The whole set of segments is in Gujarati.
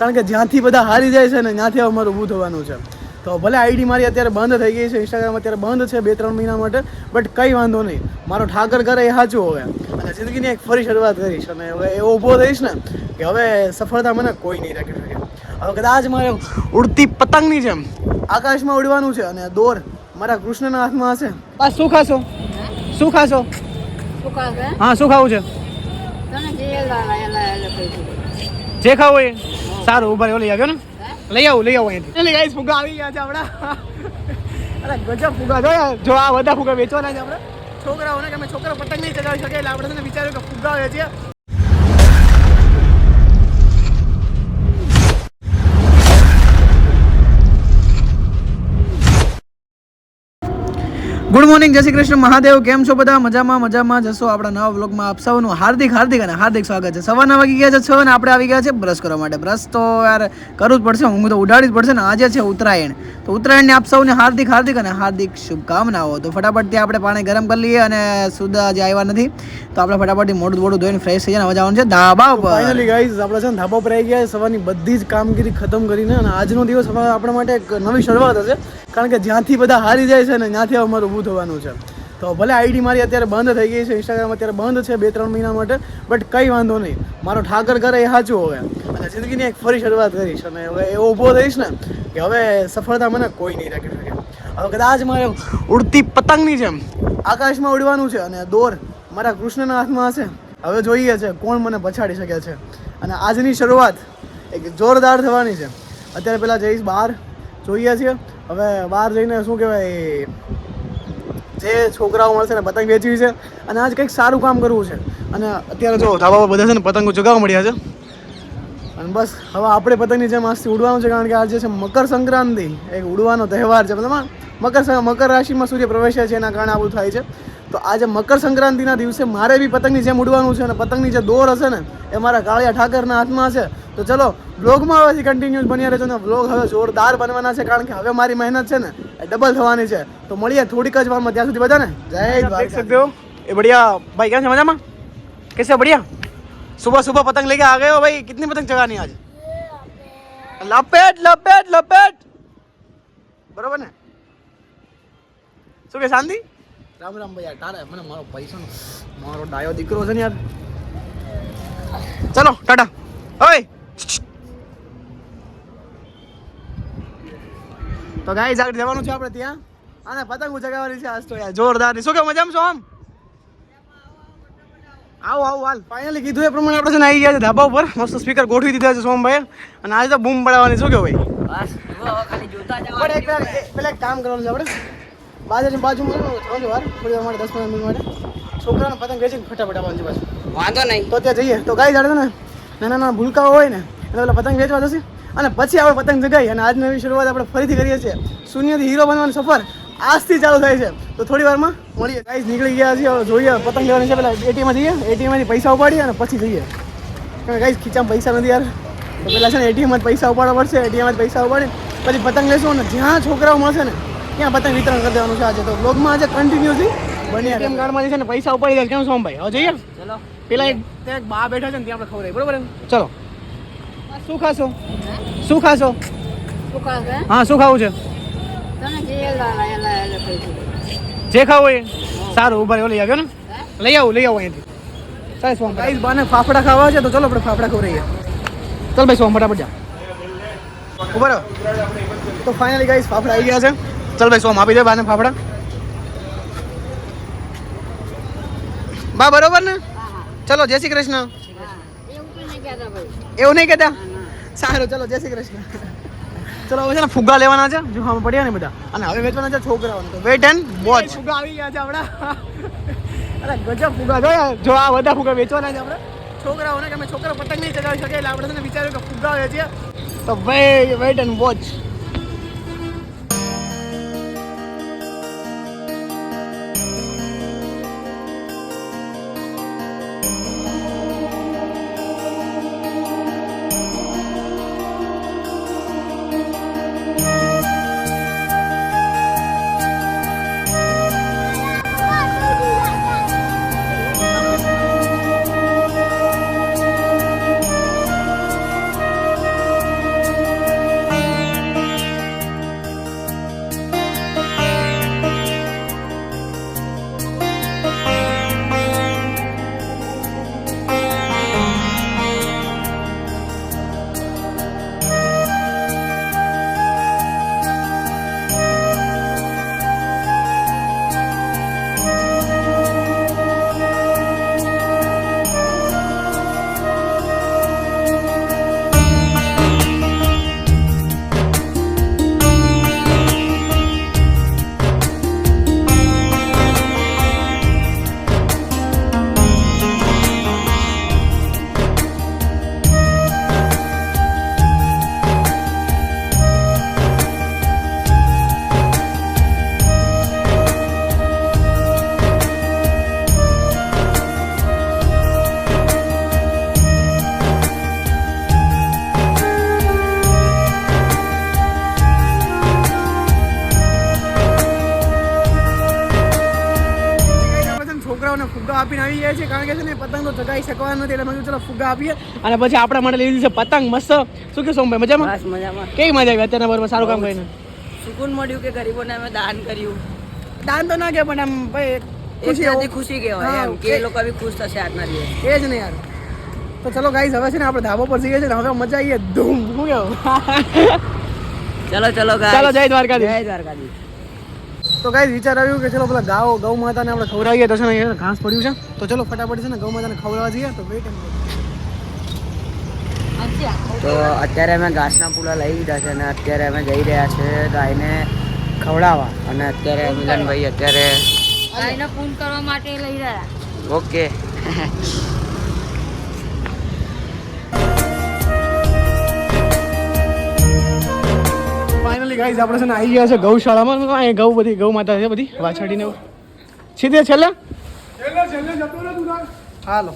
કારણ કે જ્યાંથી બધા હારી જાય છે ને ત્યાંથી અમારું ઊભું થવાનું છે. તો ભલે આઈડી મારી અત્યારે બંધ થઈ ગઈ છે ઇન્સ્ટાગ્રામ અત્યારે બંધ છે બે ત્રણ મહિના માટે બટ કંઈ વાંધો નહીં. મારો ઠાકર કરે એ સાચું હવે. અને જિંદગીની એક ફરી શરૂઆત કરીશ અને હવે એવો ઊભો થઈશ ને કે હવે સફળતા મને કોઈ નહીં રાખી શકે. હવે કદાચ મારે ઉડતી પતંગની જેમ આકાશમાં ઉડવાનું છે અને દોર મારા કૃષ્ણના હાથમાં હશે. બસ શું ખાશો? શું ખાશો? શું હા શું ખાવું છે? જે ખાવું એ. સારું, ઊભા લઈ આવ્યો ને. લઈ આવું લઈ આવું અહીંથી. એટલે ગાઈસ ફુગા આવી ગયા છે આપણા. અરે, ગજબ ફુગા. જો જો, આ બધા ફુગા વેચવાના છે આપણે. છોકરાઓને કે અમે છોકરા પતંગ નહીં ચગાવી શકે એટલે આપણે વિચાર્યું કે ફુગા વેચીએ. ગુડ મોર્નિંગ જય શ્રી કૃષ્ણ, મહાદેવ. કેમ છો બધા? મજામાં મજામાં. જશો આપણા નવા બ્લોગમાં આપ સૌનું હાર્દિક હાર્દિક અને હાર્દિક સ્વાગત છે. સવારના વાગી ગયા છે છ અને આપણે આવી ગયા છે બ્રશ કરવા માટે. બ્રશ તો યાર કરવું જ પડશે હું તો ઉડાડવી જ પડશે ને. આજે છે ઉત્તરાયણ. તો ઉત્તરાયણની આપ સૌને હાર્દિક હાર્દિક અને હાર્દિક શુભકામનાઓ. તો ફટાફટથી આપણે પાણી ગરમ કરી લઈએ અને સુધા જે આવ્યા નથી. તો આપણે ફટાફટથી મોઢું મોઢું ધોઈને ફ્રેશ થઈ જાય હવે જવાનું છે ધાબા ઉપર. ગાઈઝ આપણે છે ને ધાબા ઉપર આવી ગયા સવારની બધી જ કામગીરી ખતમ કરીને અને આજનો દિવસ આપણા માટે એક નવી શરૂઆત હશે. કારણ કે જ્યાંથી બધા હારી જાય છે ને, ત્યાંથી હવે મારું ઊભું થવાનું છે. તો ભલે આઈડી મારી અત્યારે બંધ થઈ ગઈ છે ઇન્સ્ટાગ્રામ અત્યારે બંધ છે બે, ત્રણ મહિના માટે બટ કંઈ વાંધો નહીં. મારો ઠાકર કરે એ સાચું હવે. અને જિંદગીની એક ફરી શરૂઆત કરીશ અને હવે એ ઊભો થઈશ ને, કે હવે સફળતા મને કોઈ નહીં રાખી શકે. હવે કદાચ મારે ઉડતી પતંગની જેમ આકાશમાં ઉડવાનું છે અને દોર મારા કૃષ્ણના હાથમાં હશે. હવે જોઈએ છે કોણ મને પછાડી શકે છે. અને આજની શરૂઆત એક જોરદાર થવાની છે. અત્યારે પહેલાં જઈશ બહાર, જોઈએ છીએ. હવે બહાર જઈને શું કહેવાય જે છોકરાઓ મળશે ને પતંગ વેચવી છે અને આજ કંઈક સારું કામ કરવું છે. અને અત્યારે જો ધાબા બધા છે ને પતંગો ચગાવવા મળ્યા છે. અને બસ હવે આપણે પતંગની જેમ આજથી ઉડવાનું છે, કારણ કે આજે છે મકર સંક્રાંતિ. એક ઉડવાનો તહેવાર છે. મતલબ મકર મકર રાશિમાં સૂર્ય પ્રવેશે છે એના કારણે આવું થાય છે. તો આજે મકર સંક્રાંતિના દિવસે મારે બી પતંગની જેમ ઉડવાનું છે અને પતંગની જે દોર હશે ને એ મારા કાળિયા ઠાકરના હાથમાં હશે તો ચલો બ્લોગમાં હવેથી કન્ટિન્યુઅસ બન્યા રહેજો ને બ્લોગ હવે જોરદાર બનવાના છે, કારણ કે હવે મારી મહેનત છે ને ડબલ થવાની છે તો મળીએ થોડીક જ વારમાં ત્યાં સુધી બધાને જય દેખ सकते हो ये बढ़िया भाई क्या समझा माँ कैसे बढ़िया सुबह सुबह पतंग लेके आ गए हो भाई कितनी पतंग चगानी आज लपेट लपेट लपेट बरोबर ने શું કે શાંતિ રામ રામ ભાઈ યાર તારે મને મારો પૈસા મારો ડાયો દીકરો છે ને યાર ચલો ટાટા ઓય તો ગાઈસ આગળ જવાનું છે આપણે ત્યાં. અને પતંગ ચગાવવાની છે આજ તો યાર જોરદાર શું કે મજામાં છો આમ? આવો આવો હાલ. ફાઇનલી કીધું એ પ્રમાણે આપણે છે ને આવી ગયા છે ધાબા ઉપર. મસ્ત સ્પીકર ગોઠવી દીધા છે સોમભાઈ અને આજે તો બૂમ પડાવવાની શું કે ભાઈ? પેલા એક- કામ કરવાનું છે આપણે. બાજુની બાજુમાં વાર થોડી વાર માટે દસ પંદર મિનિટ માટે. છોકરાને પતંગ વેચીને ફટાફટ આવવાનું છે પાછું. વાંધો નહીં. તો ત્યાં જઈએ. તો ગાઈ જાડે ને નાના નાના ભૂલકાઓ હોય ને એટલે પેલા પતંગ વેચવા જશે. અને પછી આપણે પતંગ જગાઈ અને આજની નવી શરૂઆત આપણે ફરીથી કરીએ છીએ. શૂન્યથી હીરો બનવાની સફર આજથી ચાલુ થાય છે. તો થોડી વારમાં મળીએ. ગાઈઝ નીકળી ગયા છીએ. જોઈએ પતંગ લેવાની છે. પેલા એટીએમ જઈએ. એટીએમમાંથી પૈસા ઉપાડીએ અને પછી જઈએ. કારણ કે ખીચામાં પૈસા નથી યાર. તો પેલા છે ને એટીએમમાં જ પૈસા ઉપાડવા પડશે. એટીએમ જ પૈસા ઉપાડી પછી પતંગ લેશું અને જ્યાં છોકરાઓ મળશે ને ત્યાં પતંગ વિતરણ કરી દેવાનું છે આજે. તો બ્લોગમાં આજે કન્ટિન્યુઅસલી બની એટીએમ કાર્ડમાંથી છે ને પૈસા ઉપાડી દે. કેમ સોમભાઈ? હવે જઈએ. ચલો. પેલા એક ત્યાં બા બેઠા છે ને ત્યાં આપણે ખબર બરોબર? ચલો. શું ખાશો? શું ખાશો? હા શું ખાવું છે? જે ખાવું એ. સારું ઊભા લઈ આવ્યો ને? લઈ આવું લઈ આવું અહીંથી. ચાલ સોમ ગાઈસ બાને ફાફડા ખાવા છે તો ચલો આપણે ફાફડા ખવડાવીએ ચાલ ભાઈ સોમ ફટાફટ જા. ઊભા તો ફાઇનલી ગાઈસ ફાફડા આવી ગયા છે. ચાલ ભાઈ સોમ આપી દે બાને ફાફડા? બા બરોબર ને? ચલો જય શ્રી કૃષ્ણ. એવું નહીં કહેતા? સારું, ચલો, જય શ્રી કૃષ્ણ. ચલો, હવે છે ને ફુગ્ગા લેવાના છે જો પડ્યા ને બધા. અને હવે વેચવાના છે છોકરાઓને. તો વેટ એન્ડ વોચ. ફુગ્ગા આવી ગયા છે આપણા. અરે, ગજબ ફુગ્ગા જોયા જો આ બધા ફુગ્ગા વેચવાના છે આપણે. છોકરાઓને કે અમે છોકરા પતંગ નહીં ચગાવી શકે એટલે આપણે વિચાર્યું કે ફુગ્ગા વેચીએ. તો વેટ એન્ડ વોચ. આપીને આવી જાય છે કારણ કે છે ને પતંગ તો ચગાવી શકવા નથી એટલે મેં ચલો ફુગ્ગા આપીએ. અને પછી આપણા માટે લીધી છે પતંગ મસ્ત. શું કે સોમભાઈ મજામાં? બસ મજામાં. કેવી મજા આવી અત્યારના બરોબર સારું કામ કરીને? સુકૂન મળ્યું કે ગરીબોને અમે દાન કર્યું. દાન તો ના કે પણ આમ ભાઈ ખુશી ખુશી કહેવાય એમ કે લોકો બી ખુશ થશે આજના દિવસ. એ જ ને યાર. તો ચલો ગાઈઝ હવે છે ને આપણે ધાબા પર જઈએ છીએ ને હવે મજા આવીએ ધૂમ. શું કેવું ચલો ચલો guys. ચાલો જય દ્વારકાધીશ. જય દ્વારકાધીશ. તો કઈ વિચાર આવ્યું કે ચલો પેલા ગાઓ ગૌ માતાને આપણે ખવડાવીએ તો છે ને ઘાસ પડ્યું છે. તો ચલો ફટાફટ છે ને ગૌ માતાને ખવડાવવા જઈએ. તો વેટ તો અત્યારે અમે ઘાસના પૂલા લઈ લીધા છે અને અત્યારે અમે જઈ રહ્યા છે ગાયને ખવડાવવા. અને અત્યારે મિલનભાઈ અત્યારે ગાયને પૂન કરવા માટે લઈ રહ્યા. ઓકે. ફાઇનલી ગાઈઝ આપણે છે ને આવી ગયા છે ગૌશાળામાં. અહીંયા ગૌ બધી ગૌ માતા છે બધી? વાછડીને સીધે છેલ્લે? હાલો.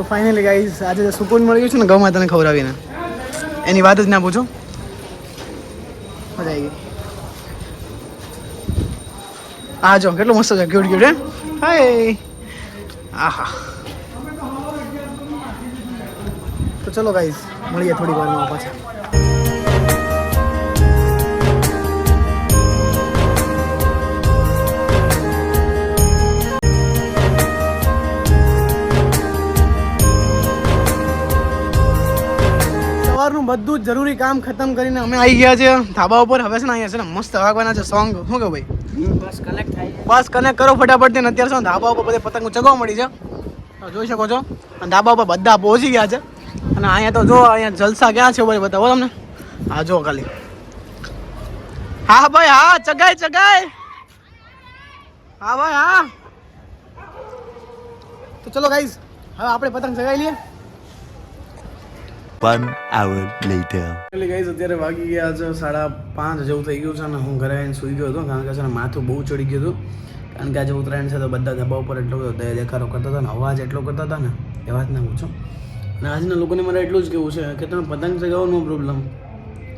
તો ફાઇનલી ગાઈઝ આજે જે સુકૂન મળ્યું છે ને ગૌ માતાને ખવડાવીને. એની વાત જ ના પૂછો. મજા આવી ગઈ. આ જો, કેટલો મસ્ત છે ક્યુટ ક્યુટ હે? હાય આહા. તો ચલો ગાઈઝ મળીએ થોડી વારમાં પાછા. સવારનું બધું જ જરૂરી કામ ખતમ કરીને અમે આવી ગયા છે. ધાબા ઉપર હવે છે ને અહીંયા છે ને મસ્ત વાગવાના છે સોંગ. શું કે ભાઈ? બસ કનેક્ટ થાય બસ કનેક્ટ કરો ફટાફટ ને અત્યારે શું ધાબા ઉપર બધી પતંગ ચગવા મળી છે. જોઈ શકો છો. અને ધાબા ઉપર બધા પહોંચી ગયા છે. અને અહીંયા તો જો અહીંયા જલસા ક્યાં છે ભાઈ બતાવો તમને? હા જો ખાલી. હા ભાઈ હા ચગાય ચગાય. હા ભાઈ હા. તો ચલો ગાઈઝ હવે આપણે પતંગ ચગાવી લઈએ. એટલે ગાઈઝ અત્યારે વાગી ગયા છે સાડા પાંચ જેવું થઈ ગયું છે અને હું ઘરે આવીને સૂઈ ગયો હતો, કારણ કે છે ને માથું બહુ ચડી ગયું હતું. કારણ કે આજે ઉત્તરાયણ છે તો બધા ધબા ઉપર એટલો બધો દયા દેખાડો કરતા હતા ને અવાજ એટલો કરતા હતા ને, એ વાત ના પૂછો. અને આજના લોકોને મારે એટલું જ કેવું છે કે તમે પતંગ ચગાવવાનો પ્રોબ્લેમ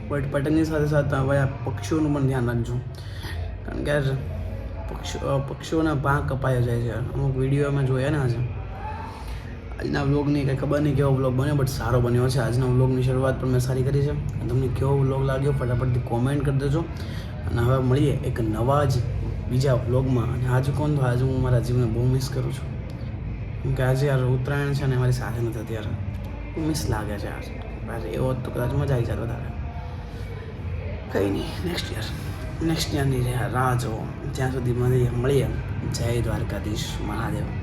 બટ પતંગની સાથે સાથે હવે આ પક્ષીઓનું પણ ધ્યાન રાખજો. કારણ કે પક્ષીઓ પક્ષીઓના પાંખ કપાયા જાય છે. અમુક વીડિયો અમે જોયા ને આજે. આજના વ્લોગની કંઈ ખબર નહીં કેવો વ્લોગ બન્યો બટ સારો બન્યો છે. આજના વ્લોગની શરૂઆત પણ મેં સારી કરી છે. તમને કેવો વ્લોગ લાગ્યો ફટાફટથી કોમેન્ટ કરી દેજો. અને હવે મળીએ એક નવા જ બીજા વ્લોગમાં. અને આજે કોણ? તો આજે હું મારા જીવને બહુ મિસ કરું છું. કેમ કે આજે યાર ઉત્તરાયણ છે ને મારી સાથે નથી અત્યારે. મિસ લાગે છે યાર. એવો તો કદાચ મજા આવી જાય વધારે. કંઈ નહીં નેક્સ્ટ યર નેક્સ્ટ યરની રાહ જુઓ ત્યાં સુધી મળીએ મળીએ. જય દ્વારકાધીશ મહાદેવ.